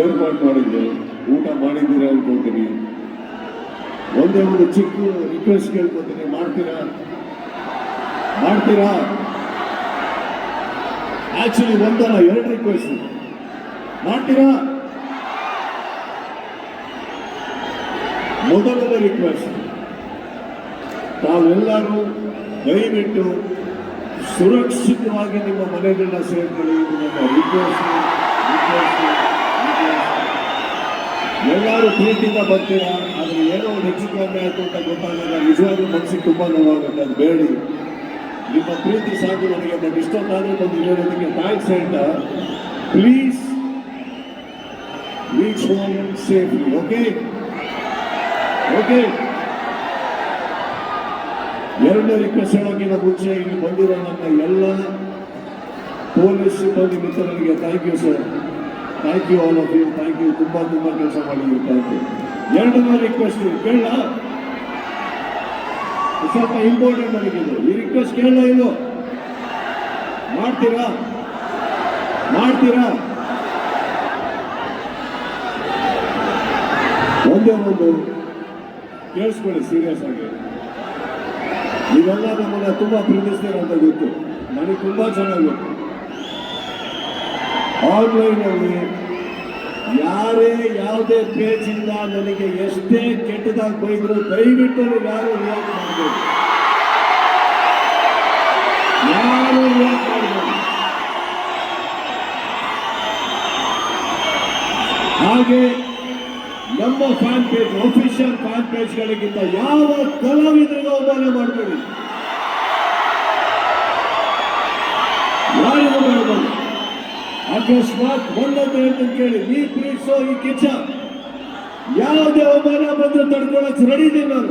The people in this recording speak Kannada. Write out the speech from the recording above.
ಏರ್ಪಾಡು ಮಾಡಿದ್ದೆ ಊಟ ಮಾಡಿದ್ದೀರಾ ಅನ್ಕೊಳ್ತೀನಿ ಒಂದೇ ಒಂದು ಚಿಕ್ಕ ರಿಕ್ವೆಸ್ಟ್ ಕೇಳ್ಕೊತೀನಿ, ಮಾಡ್ತೀರಾ? ಮಾಡ್ತೀರಾ? ಆಕ್ಚುಲಿ ಒಂದಲ್ಲ, ಎರಡು ರಿಕ್ವೆಸ್ಟ್ ಮಾಡ್ತೀರಾ? ಮೊದಲನೇ ರಿಕ್ವೆಸ್ಟ್ ತಾವೆಲ್ಲರೂ ದಯವಿಟ್ಟು ಸುರಕ್ಷಿತವಾಗಿ ನಿಮ್ಮ ಮನೆಗಳನ್ನ ಸೇರ್ಕೊಳ್ಳಿ ರಿಕ್ವೆಸ್ಟ್ ರಿಕ್ವೆಸ್ಟ್ ಎಲ್ಲರೂ ಪ್ರೀತಿಯಿಂದ ಬರ್ತೀರಾ? ಆದ್ರೆ ಏನೋ ಒಂದು ಹೆಚ್ಚು ಕಮ್ಮಿ ಆಯ್ತು ಅಂತ ಗೊತ್ತಾದಾಗ ನಿಜವಾಗ್ಲೂ ಮನಸ್ಸಿಗೆ ತುಂಬಾ ನೋವಾಗುತ್ತೆ, ಅದು ಬೇಡಿ. ನಿಮ್ಮ ಪ್ರೀತಿ ಸಾಕು ನನಗೆ ಬಟ್ ಇಷ್ಟೊತ್ತಾದ್ರೂ ಬಂದು ಹೇಳೋದಕ್ಕೆ ಥ್ಯಾಂಕ್ಸ್ ಹೇಳ್ತಾ please reach home safely okay okay ಎರಡನೇ ರಿಕ್ವೆಸ್ಟ್ ಹೇಳೋಕ್ಕಿಂತ ಮುಂಚೆ ಇಲ್ಲಿ ಬಂದಿರೋ ನನ್ನ ಎಲ್ಲ ಪೊಲೀಸ್ ಸಿಬ್ಬಂದಿ ಮಿತ್ರರಿಗೆ thank you sir thank you all of you thank you ತುಂಬ ತುಂಬ ಕೆಲಸ ಮಾಡಿದ್ದೀರಿ. ಥ್ಯಾಂಕ್ ಯು ಎರಡನೇ ರಿಕ್ವೆಸ್ಟ್ ಕೇಳ. ಸ್ವಲ್ಪ ಇಂಪಾರ್ಟೆಂಟ್ ನನಗಿದು ಈ ರಿಕ್ವೆಸ್ಟ್ ಕೇಳ ಇದು ಮಾಡ್ತೀರಾ? ಮಾಡ್ತೀರಾ? ಒಂದೇ ಒಂದು. ಕೇಳಿಸ್ಕೊಳ್ಳಿ ಸೀರಿಯಸ್ ಆಗಿ. ನೀವೆಲ್ಲ ನಮ್ಮನ್ನ ತುಂಬಾ ಪ್ರೀತಿಸ್ತೀರ ಅಂತ ಗೊತ್ತು. ನನಗೆ ತುಂಬಾ ಚೆನ್ನಾಗಿ ಗೊತ್ತು. ಆನ್ಲೈನ್ ಅಲ್ಲಿ ಯಾರೇ ಯಾವುದೇ ಪೇಜ್ ಇಂದ ನನಗೆ ಎಷ್ಟೇ ಕೆಟ್ಟದಾಗಿ ಬೈದ್ರು ದಯವಿಟ್ಟು ಯಾರು ರಿಯಾಕ್ಟ್ ಮಾಡಬೇಕು ಯಾರು ರಿಯಾಕ್ಟ್ ಮಾಡಬೇಕು ಹಾಗೆ ನಮ್ಮ ಫ್ಯಾನ್ ಪೇಜ್ ಅಫಿಷಿಯಲ್ ಫ್ಯಾನ್ ಪೇಜ್ಗಳಿಗಿಂತ ಯಾವ ಕಲಾವಿದರಿಗೂ ಅವಮಾನ ಮಾಡಬೇಡಿ. ಯಾರಿಗೂ ಮಾಡಬೇಡಿ. ಅಕಸ್ಮಾತ್ ಒಂದೊಂದು ಹೇಳ್ತೀನಿ ಕೇಳಿ ನೀ ಪ್ರೀತಿಸೋ ಈ ಕಿಚ್ಚ ಯಾವುದೇ ಅವಮಾನ ಬಂದ್ರೆ ತಡ್ಕೊಳಕ್ ರೆಡಿ ನಾನು.